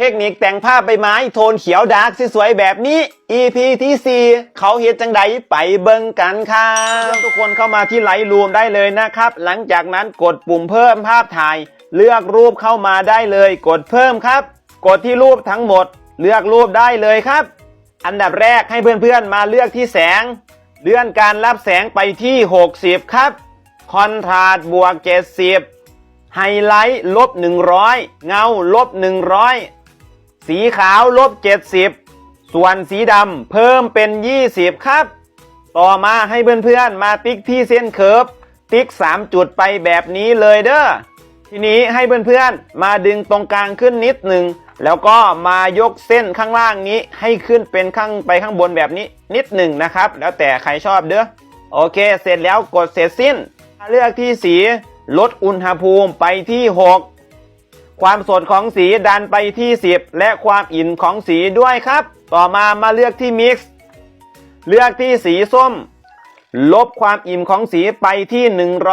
เทคนิคแต่งภาพใบไม้โทนเขียวดาร์กสวยๆแบบนี้ EP ที่ 4 เขาเฮ็ดจังใดไปเบิ่งกันครับทุกคนเข้ามาที่ไลท์รูมได้เลยนะครับ หลังจากนั้นกดปุ่มเพิ่มภาพถ่าย เลือกรูปเข้ามาได้เลย กดเพิ่มครับ กดที่รูปทั้งหมด เลือกรูปได้เลยครับ อันดับแรกให้เพื่อนๆมาเลือกที่แสง เลื่อนการรับแสงไปที่ 60 ครับ คอนทราสต์บวก70ไฮไลท์ลบ100 เงาลบ100 สีขาวลบ70 ส่วนสีดำเพิ่มเป็น 20 ครับ ต่อมาให้เพื่อนๆมาติ๊กที่เส้นเคิร์ฟติ๊ก 3 จุดไปแบบนี้เลยเด้อทีนี้ให้เพื่อนๆมาดึงตรงกลางขึ้นนิดหนึ่งแล้วก็มายกเส้นข้างล่างนี้ให้ขึ้นเป็นข้างไปข้างบนแบบนี้นิดหนึ่งนะครับ แล้วแต่ใครชอบเด้อโอเค เสร็จแล้วกดเสร็จสิ้น เลือกที่สีลดอุณหภูมิไปที่ 6 ความสดของสีดันไปที่ 10 และความอิ่นของสีด้วยครับ ต่อมามาเลือกที่มิกซ์เลือกที่สีส้ม ลบความอิ่มของสีไปที่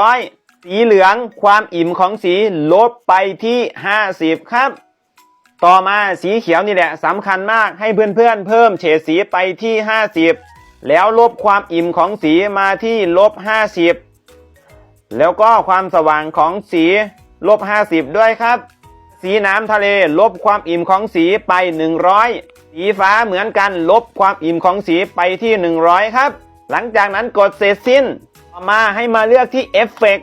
100 สีเหลืองความอิ่มของสีลบไปที่ 50 ครับ ต่อมาสีเขียวนี่แหละสำคัญมากให้เพื่อนๆเพิ่มเฉดสีไปที่ 50 แล้วลบความอิ่มของสีมาที่ลบ 50 แล้วก็ความสว่างของสีลบ 50 ด้วยครับ สีน้ำทะเล ลบความอิ่มของสีไป 100 สีฟ้าเหมือนกันลบความอิ่มของสีไปที่ 100 ครับ หลังจากนั้นกดเสร็จสิ้นต่อมาให้มาเลือกที่เอฟเฟก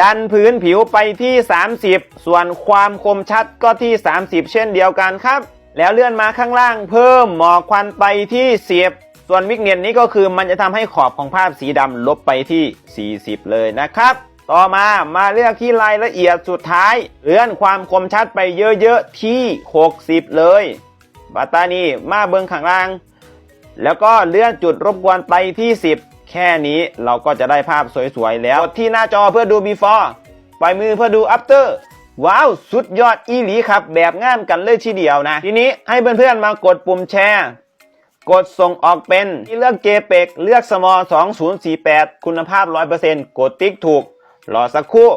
ดันพื้นผิวไปที่ 30 ส่วนความคมชัดก็ที่ 30 เช่นเดียวกันครับ แล้วเลื่อนมาข้างล่างเพิ่มหมอกควันไปที่10ส่วนวิกเนียนนี้ก็คือมันจะทำให้ขอบของภาพสีดำลบไปที่ 40 เลยนะครับ ต่อมามาเลือกที่รายละเอียดสุดท้าย เลื่อนความคมชัดไปเยอะๆที่ 60 เลยบัตตานีมาเบิงข้างล่าง แล้วก็เลื่อนจุดรบกวนไปที่ 10 แค่นี้เราก็จะได้ภาพสวยๆแล้วกดที่หน้าจอเพื่อดู before ปล่อยมือเพื่อดู after ว้าว สุดยอดอีหลีครับ แบบง่ามกันเลยทีเดียวนะ ทีนี้ให้เพื่อนๆมากดปุ่มแชร์ กดส่งออกเป็นที่เลือกเจเปกเลือกสมอ2048 คุณภาพ 100%กดติ๊กถูก รอสักครู่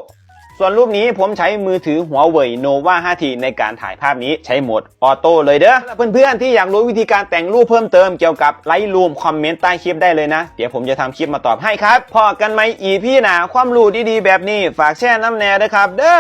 ส่วนรูปนี้ผมใช้มือถือหัวเว่ยโนวา 5T ในการถ่ายภาพนี้ใช้โหมดออโต้เลยเด้อเพื่อนๆที่อยากรู้วิธีการแต่งรูปเพิ่มเติมเกี่ยวกับไลท์รูมคอมเมนต์ใต้คลิปได้เลยนะ เดี๋ยวผมจะทำคลิปมาตอบให้ครับพอกันไหมอีพี่หนาความรู้ดีๆแบบนี้ฝากแชร์น้ำแน่ด้วยครับ เด้อ